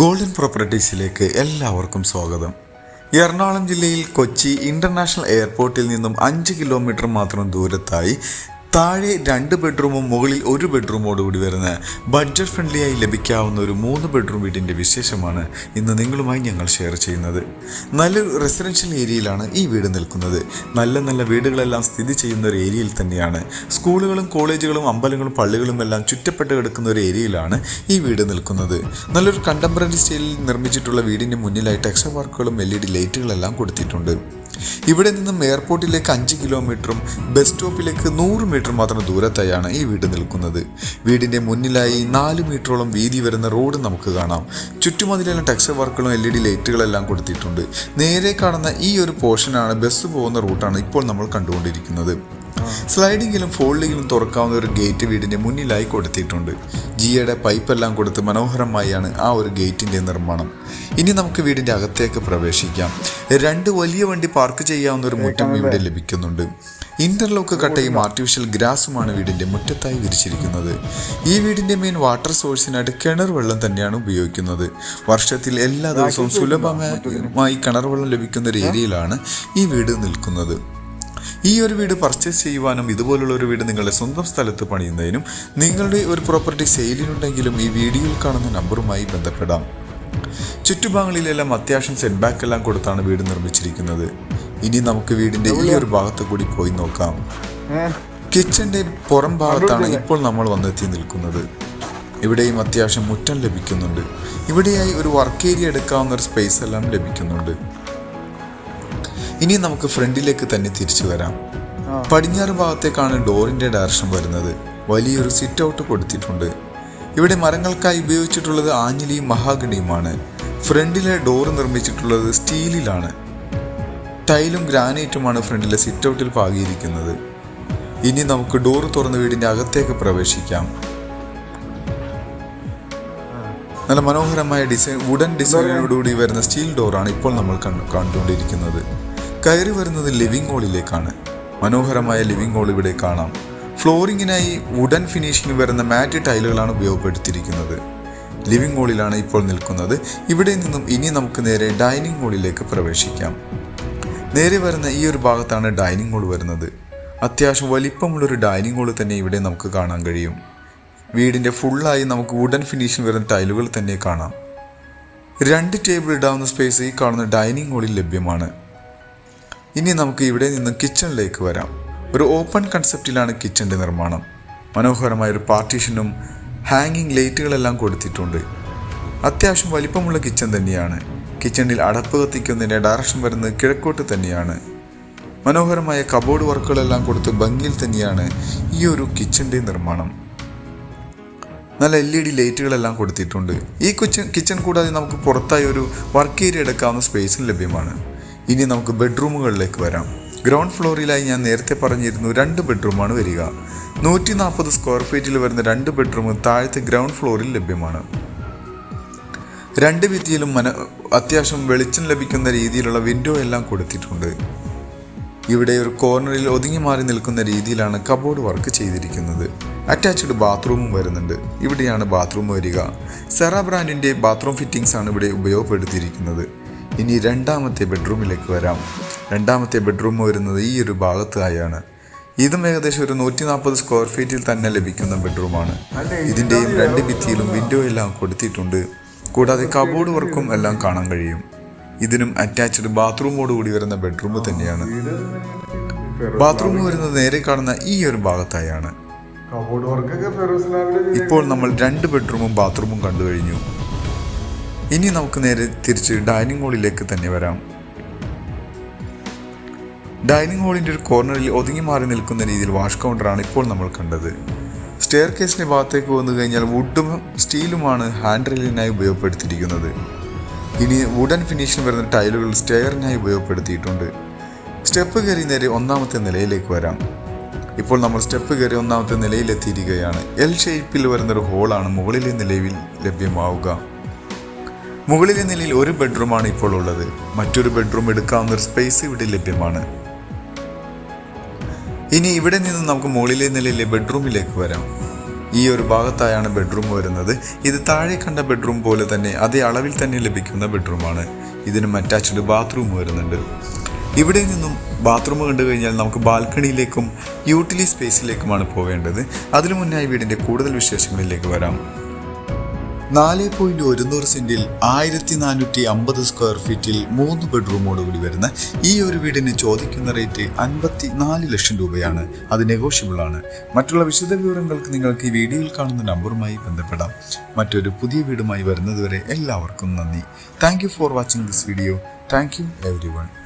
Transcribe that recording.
Golden പ്രോപ്പർട്ടീസിലേക്ക് എല്ലാവർക്കും സ്വാഗതം. എറണാകുളം ജില്ലയിൽ കൊച്ചി ഇന്റർനാഷണൽ എയർപോർട്ടിൽ നിന്നും അഞ്ച് കിലോമീറ്റർ മാത്രം ദൂരത്തായി താഴെ രണ്ട് ബെഡ്റൂമും മുകളിൽ ഒരു ബെഡ്റൂമോടുകൂടി വരുന്ന ബഡ്ജറ്റ് ഫ്രണ്ട്ലിയായി ലഭിക്കാവുന്ന ഒരു മൂന്ന് ബെഡ്റൂം വീടിന്റെ വിശേഷമാണ് ഇന്ന് നിങ്ങളുമായി ഞങ്ങൾ ഷെയർ ചെയ്യുന്നത്. നല്ലൊരു റെസിഡൻഷ്യൽ ഏരിയയിലാണ് ഈ വീട് നിൽക്കുന്നത്. നല്ല നല്ല വീടുകളെല്ലാം സ്ഥിതി ചെയ്യുന്ന ഒരു ഏരിയയിൽ തന്നെയാണ്. സ്കൂളുകളും കോളേജുകളും അമ്പലങ്ങളും പള്ളികളും എല്ലാം ചുറ്റപ്പെട്ട് കിടക്കുന്ന ഒരു ഏരിയയിലാണ് ഈ വീട് നിൽക്കുന്നത്. നല്ലൊരു കണ്ടംപററി സ്റ്റൈലിൽ നിർമ്മിച്ചിട്ടുള്ള വീടിന്റെ മുന്നിലായി എക്സ്ട്രാ വർക്കുകളും എൽ ഇ ഡി ലൈറ്റുകളെല്ലാം കൊടുത്തിട്ടുണ്ട്. ഇവിടെ നിന്നും എയർപോർട്ടിലേക്ക് അഞ്ച് കിലോമീറ്ററും ബസ് സ്റ്റോപ്പിലേക്ക് നൂറ് മീറ്റർ മാത്രം ദൂരത്തായാണ് ഈ വീട് നിൽക്കുന്നത്. വീടിന്റെ മുന്നിലായി നാല് മീറ്ററോളം വീതി വരുന്ന റോഡ് നമുക്ക് കാണാം. ചുറ്റുമതിലെല്ലാം ടെക്സ്റ്റർ വർക്കുകളും എൽ ഇ ഡി ലൈറ്റുകളെല്ലാം കൊടുത്തിട്ടുണ്ട്. നേരെ കാണുന്ന ഈ ഒരു പോർഷനാണ് ബസ് പോകുന്ന റൂട്ടാണ് ഇപ്പോൾ നമ്മൾ കണ്ടുകൊണ്ടിരിക്കുന്നത്. സ്ലൈഡിങ്ങിലും ഫോൾഡിങ്ങിലും തുറക്കാവുന്ന ഒരു ഗേറ്റ് വീടിന്റെ മുന്നിലായി കൊടുത്തിട്ടുണ്ട്. ജിയയുടെ പൈപ്പെല്ലാം കൊടുത്ത് മനോഹരമായാണ് ആ ഒരു ഗേറ്റിന്റെ നിർമ്മാണം. ഇനി നമുക്ക് വീടിന്റെ അകത്തേക്ക് പ്രവേശിക്കാം. രണ്ട് വലിയ വണ്ടി പാർക്ക് ചെയ്യാവുന്ന ഒരു മുറ്റം ഇവിടെ ലഭിക്കുന്നുണ്ട്. ഇന്റർലോക്ക് കട്ടയും ആർട്ടിഫിഷ്യൽ ഗ്രാസുമാണ് വീടിന്റെ മുറ്റത്തായി വിരിച്ചിരിക്കുന്നത്. ഈ വീടിന്റെ മെയിൻ വാട്ടർ സോഴ്സിനായിട്ട് കിണർ വെള്ളം തന്നെയാണ് ഉപയോഗിക്കുന്നത്. വർഷത്തിൽ എല്ലാ ദിവസവും സുലഭമായി കിണർ വെള്ളം ലഭിക്കുന്ന ഒരു ഏരിയയിലാണ് ഈ വീട് നിൽക്കുന്നത്. ഈ ഒരു വീട് പർച്ചേസ് ചെയ്യുവാനും ഇതുപോലുള്ള ഒരു വീട് നിങ്ങളുടെ സ്വന്തം സ്ഥലത്ത് പണിയുന്നതിനും നിങ്ങളുടെ ഒരു പ്രോപ്പർട്ടി സെയിലിനുണ്ടെങ്കിലും ഈ വീഡിയോയിൽ കാണുന്ന നമ്പറുമായി ബന്ധപ്പെടാം. ചുറ്റുഭാഗങ്ങളിലെല്ലാം അത്യാവശ്യം സെറ്റ് ബാക്ക് എല്ലാം കൊടുത്താണ് വീട് നിർമ്മിച്ചിരിക്കുന്നത്. ഇനി നമുക്ക് വീടിന്റെ ഈ ഒരു ഭാഗത്ത് കൂടി പോയി നോക്കാം. കിച്ചന്റെ പുറം ഭാഗത്താണ് ഇപ്പോൾ നമ്മൾ വന്നെത്തി നിൽക്കുന്നത്. ഇവിടെയും അത്യാവശ്യം മുറ്റം ലഭിക്കുന്നുണ്ട്. ഇവിടെയായി ഒരു വർക്ക് ഏരിയ എടുക്കാവുന്ന ഒരു സ്പേസ് എല്ലാം ലഭിക്കുന്നുണ്ട്. ഇനി നമുക്ക് ഫ്രണ്ടിലേക്ക് തന്നെ തിരിച്ചു വരാം. പടിഞ്ഞാറ് ഭാഗത്തേക്കാണ് ഡോറിന്റെ ഡയറക്ഷൻ വരുന്നത്. വലിയൊരു സിറ്റ് ഔട്ട് കൊടുത്തിട്ടുണ്ട്. ഇവിടെ മരങ്ങൾക്കായി ഉപയോഗിച്ചിട്ടുള്ളത് ആഞ്ഞിലിയും മഹാഗണിയുമാണ്. ഫ്രണ്ടിലെ ഡോർ നിർമ്മിച്ചിട്ടുള്ളത് സ്റ്റീലിലാണ്. ടൈലും ഗ്രാനൈറ്റുമാണ് ഫ്രണ്ടിലെ സിറ്റ് ഔട്ടിൽ പാകിയിരിക്കുന്നത്. ഇനി നമുക്ക് ഡോർ തുറന്ന് വീടിന്റെ അകത്തേക്ക് പ്രവേശിക്കാം. നല്ല മനോഹരമായ ഡിസൈൻ വുഡൻ ഡിസൈനോടുകൂടി വരുന്ന സ്റ്റീൽ ഡോറാണ് ഇപ്പോൾ നമ്മൾ കണ്ടു കണ്ടുകൊണ്ടിരിക്കുന്നത്. കയറി വരുന്നത് ലിവിംഗ് ഹോളിലേക്കാണ്. മനോഹരമായ ലിവിംഗ് ഹോൾ ഇവിടെ കാണാം. ഫ്ലോറിങ്ങിനായി വുഡൻ ഫിനിഷിംഗ് വരുന്ന മാറ്റ് ടൈലുകളാണ് ഉപയോഗപ്പെടുത്തിയിരിക്കുന്നത്. ലിവിംഗ് ഹോളിലാണ് ഇപ്പോൾ നിൽക്കുന്നത്. ഇവിടെ നിന്നും ഇനി നമുക്ക് നേരെ ഡൈനിങ് ഹോളിലേക്ക് പ്രവേശിക്കാം. നേരെ വരുന്ന ഈ ഒരു ഭാഗത്താണ് ഡൈനിങ് ഹോൾ വരുന്നത്. അത്യാവശ്യം വലിപ്പമുള്ളൊരു ഡൈനിങ് ഹോൾ തന്നെ ഇവിടെ നമുക്ക് കാണാൻ കഴിയും. വീടിന്റെ ഫുള്ളായി നമുക്ക് വുഡൻ ഫിനിഷിംഗ് വരുന്ന ടൈലുകൾ തന്നെ കാണാം. രണ്ട് ടേബിൾ ഇടാവുന്ന സ്പേസ് ഈ കാണുന്ന ഡൈനിങ് ഹോളിൽ ലഭ്യമാണ്. ഇനി നമുക്ക് ഇവിടെ നിന്ന് കിച്ചണിലേക്ക് വരാം. ഒരു ഓപ്പൺ കൺസെപ്റ്റിലാണ് കിച്ചന്റെ നിർമ്മാണം. മനോഹരമായ ഒരു പാർട്ടീഷനും ഹാങ്ങിങ് ലൈറ്റുകളെല്ലാം കൊടുത്തിട്ടുണ്ട്. അത്യാവശ്യം വലിപ്പമുള്ള കിച്ചൺ തന്നെയാണ്. കിച്ചണിൽ അടപ്പ് കത്തിക്കുന്നതിന്റെ ഡയറക്ഷൻ വരുന്നത് കിഴക്കോട്ട് തന്നെയാണ്. മനോഹരമായ കബോർഡ് വർക്കുകളെല്ലാം കൊടുത്ത് ഭംഗിയിൽ തന്നെയാണ് ഈ ഒരു കിച്ചന്റെ നിർമ്മാണം. നല്ല എൽ ഇ ഡി ലൈറ്റുകളെല്ലാം കൊടുത്തിട്ടുണ്ട്. ഈ കിച്ചൺ കിച്ചൺ കൂടാതെ നമുക്ക് പുറത്തായി ഒരു വർക്ക് ഏരിയ എടുക്കാവുന്ന സ്പേസും ലഭ്യമാണ്. ഇനി നമുക്ക് ബെഡ്റൂമുകളിലേക്ക് വരാം. ഗ്രൗണ്ട് ഫ്ലോറിലായി ഞാൻ നേരത്തെ പറഞ്ഞിരുന്നു രണ്ട് ബെഡ്റൂമാണ് വരിക. നൂറ്റി നാൽപ്പത് സ്ക്വയർ ഫീറ്റിൽ വരുന്ന രണ്ട് ബെഡ്റൂം താഴത്തെ ഗ്രൗണ്ട് ഫ്ലോറിൽ ലഭ്യമാണ്. രണ്ട് ഭിത്തിയിലും മന അത്യാവശ്യം വെളിച്ചം ലഭിക്കുന്ന രീതിയിലുള്ള വിൻഡോ എല്ലാം കൊടുത്തിട്ടുണ്ട്. ഇവിടെ ഒരു കോർണറിൽ ഒതുങ്ങി മാറി നിൽക്കുന്ന രീതിയിലാണ് കബോർഡ് വർക്ക് ചെയ്തിരിക്കുന്നത്. അറ്റാച്ച്ഡ് ബാത്റൂമും വരുന്നുണ്ട്. ഇവിടെയാണ് ബാത്റൂം വരിക. സെറ ബ്രാൻഡിന്റെ ബാത്റൂം ഫിറ്റിംഗ്സ് ആണ് ഇവിടെ ഉപയോഗപ്പെടുത്തിയിരിക്കുന്നത്. ഇനി രണ്ടാമത്തെ ബെഡ്റൂമിലേക്ക് വരാം. രണ്ടാമത്തെ ബെഡ്റൂം വരുന്നത് ഈ ഒരു ഭാഗത്തായാണ്. ഇതും ഏകദേശം ഒരു നൂറ്റി നാൽപ്പത് സ്ക്വയർ ഫീറ്റിൽ തന്നെ ലഭിക്കുന്ന ബെഡ്റൂമാണ്. ഇതിന്റെയും രണ്ട് ഭിത്തിയിലും വിൻഡോ എല്ലാം കൊടുത്തിട്ടുണ്ട് കൂടാതെ കബോർഡ് വർക്കും എല്ലാം കാണാൻ കഴിയും. ഇതിനും അറ്റാച്ച്ഡ് ബാത്റൂമോട് കൂടി വരുന്ന ബെഡ്റൂം തന്നെയാണ്. ബാത്റൂം വരുന്നത് നേരെ കാണുന്ന ഈ ഒരു ഭാഗത്തായാണ്. ഇപ്പോൾ നമ്മൾ രണ്ട് ബെഡ്റൂമും ബാത്റൂമും കണ്ടു കഴിഞ്ഞു. ഇനി നമുക്ക് നേരെ തിരിച്ച് ഡൈനിങ് ഹാളിലേക്ക് തന്നെ വരാം. ഡൈനിങ് ഹാളിന്റെ ഒരു കോർണറിൽ ഒതുങ്ങി മാറി നിൽക്കുന്ന രീതിയിൽ വാഷ് കൗണ്ടറാണ് ഇപ്പോൾ നമ്മൾ കണ്ടത്. സ്റ്റെയർ കേസിന്റെ ഭാഗത്തേക്ക് വന്നു കഴിഞ്ഞാൽ വുഡും സ്റ്റീലുമാണ് ഹാൻഡ് റെയിലിനായി ഉപയോഗപ്പെടുത്തിയിരിക്കുന്നത്. ഇനി വുഡൻ ഫിനിഷിൽ വരുന്ന ടൈലുകൾ സ്റ്റെയറിനായി ഉപയോഗപ്പെടുത്തിയിട്ടുണ്ട്. സ്റ്റെപ്പ് കയറി നേരെ ഒന്നാമത്തെ നിലയിലേക്ക് വരാം. ഇപ്പോൾ നമ്മൾ സ്റ്റെപ്പ് കയറി ഒന്നാമത്തെ നിലയിലെത്തിയിരിക്കുകയാണ്. എൽ ഷേപ്പിൽ വരുന്നൊരു ഹോളാണ് മുകളിലെ നിലയിൽ ലഭ്യമാവുക. മുകളിലെ നിലയിൽ ഒരു ബെഡ്റൂമാണ് ഇപ്പോൾ ഉള്ളത്. മറ്റൊരു ബെഡ്റൂം എടുക്കാവുന്ന ഒരു സ്പേസ് ഇവിടെ ലഭ്യമാണ്. ഇനി ഇവിടെ നിന്ന് നമുക്ക് മുകളിലെ നിലയിലെ ബെഡ്റൂമിലേക്ക് വരാം. ഈ ഒരു ഭാഗത്തായാണ് ബെഡ്റൂം വരുന്നത്. ഇത് താഴെ കണ്ട ബെഡ്റൂം പോലെ തന്നെ അതേ അളവിൽ തന്നെ ലഭിക്കുന്ന ബെഡ്റൂമാണ്. ഇതിന് അറ്റാച്ച്ഡ് ബാത്റൂം വരുന്നുണ്ട്. ഇവിടെ നിന്നും ബാത്റൂം കണ്ടു കഴിഞ്ഞാൽ നമുക്ക് ബാൽക്കണിയിലേക്കും യൂട്ടിലി സ്പേസിലേക്കുമാണ് പോവേണ്ടത്. അതിനു മുന്നായി വീടിന്റെ കൂടുതൽ വിശേഷങ്ങളിലേക്ക് വരാം. നാല് പോയിന്റ് ഒരുന്നൂറ് സെന്റിൽ ആയിരത്തി നാനൂറ്റി അമ്പത് സ്ക്വയർ ഫീറ്റിൽ മൂന്ന് ബെഡ്റൂമോട് കൂടി വരുന്ന ഈ ഒരു വീടിന് ചോദിക്കുന്ന റേറ്റ് അൻപത്തി നാല് ലക്ഷം രൂപയാണ്. അത് നെഗോഷ്യബിൾ ആണ്. മറ്റുള്ള വിശദ വിവരങ്ങൾക്ക് നിങ്ങൾക്ക് ഈ വീഡിയോയിൽ കാണുന്ന നമ്പറുമായി ബന്ധപ്പെടാം. മറ്റൊരു പുതിയ വീടുമായി വരുന്നതുവരെ എല്ലാവർക്കും നന്ദി. Thank for watching this video thank you everyone